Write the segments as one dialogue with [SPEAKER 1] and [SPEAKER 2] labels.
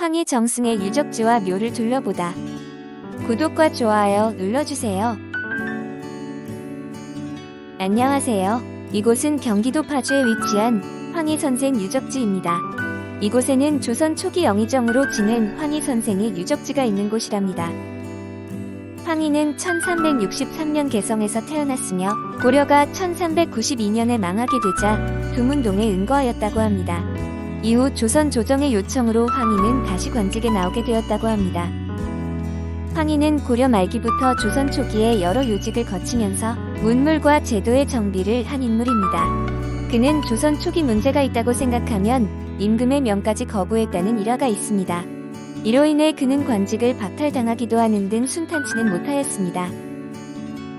[SPEAKER 1] 황희 정승의 유적지와 묘를 둘러보다. 구독과 좋아요 눌러주세요. 안녕하세요. 이곳은 경기도 파주에 위치한 황희 선생 유적지입니다. 이곳에는 조선 초기 영의정으로 지낸 황희 선생의 유적지가 있는 곳이랍니다. 황희는 1363년 개성에서 태어났으며 고려가 1392년에 망하게 되자 두문동에 은거하였다고 합니다. 이후 조선 조정의 요청으로 황희는 다시 관직에 나오게 되었다고 합니다. 황희는 고려 말기부터 조선 초기에 여러 요직을 거치면서 문물과 제도의 정비를 한 인물입니다. 그는 조선 초기 문제가 있다고 생각하면 임금의 명까지 거부했다는 일화가 있습니다. 이로 인해 그는 관직을 박탈당하기도 하는 등 순탄치는 못하였습니다.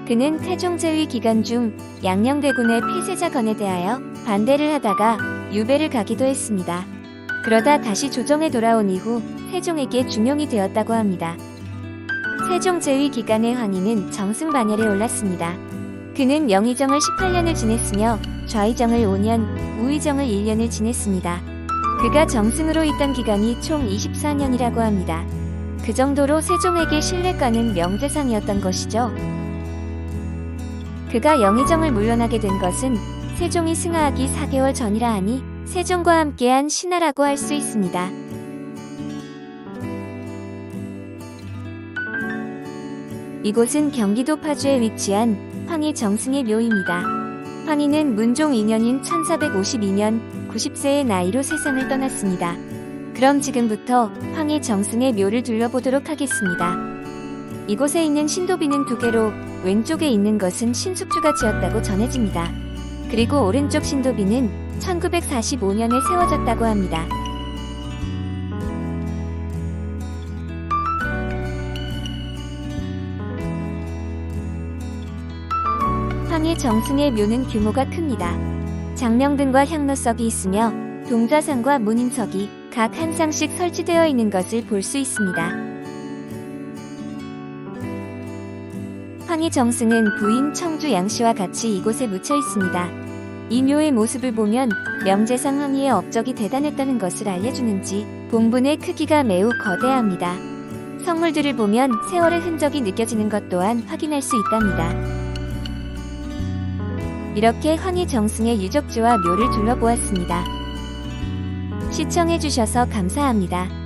[SPEAKER 1] 그는 태종제위 기간 중 양녕대군의 폐쇄자건에 대하여 반대를 하다가 유배를 가기도 했습니다. 그러다 다시 조정에 돌아온 이후 세종에게 중용이 되었다고 합니다. 세종 제위 기간의 황희는 정승반열에 올랐습니다. 그는 영의정을 18년을 지냈으며 좌의정을 5년, 우의정을 1년을 지냈습니다. 그가 정승으로 있던 기간이 총 24년이라고 합니다. 그 정도로 세종에게 신뢰가는 명대상이었던 것이죠. 그가 영의정을 물러나게 된 것은 세종이 승하하기 4개월 전이라 하니 세종과 함께한 신하라고 할 수 있습니다. 이곳은 경기도 파주에 위치한 황희 정승의 묘입니다. 황희는 문종 2년인 1452년 90세의 나이로 세상을 떠났습니다. 그럼 지금부터 황희 정승의 묘를 둘러보도록 하겠습니다. 이곳에 있는 신도비는 두 개로 왼쪽에 있는 것은 신숙주가 지었다고 전해집니다. 그리고 오른쪽 신도비는 1945년에 세워졌다고 합니다. 황희 정승의 묘는 규모가 큽니다. 장명등과 향로석이 있으며 동자상과 문인석이 각한 쌍씩 설치되어 있는 것을 볼 수 있습니다. 황희 정승은 부인 청주 양씨와 같이 이곳에 묻혀 있습니다. 이 묘의 모습을 보면 명재상 황희의 업적이 대단했다는 것을 알려주는지 봉분의 크기가 매우 거대합니다. 성물들을 보면 세월의 흔적이 느껴지는 것 또한 확인할 수 있답니다. 이렇게 황희 정승의 유적지와 묘를 둘러보았습니다. 시청해주셔서 감사합니다.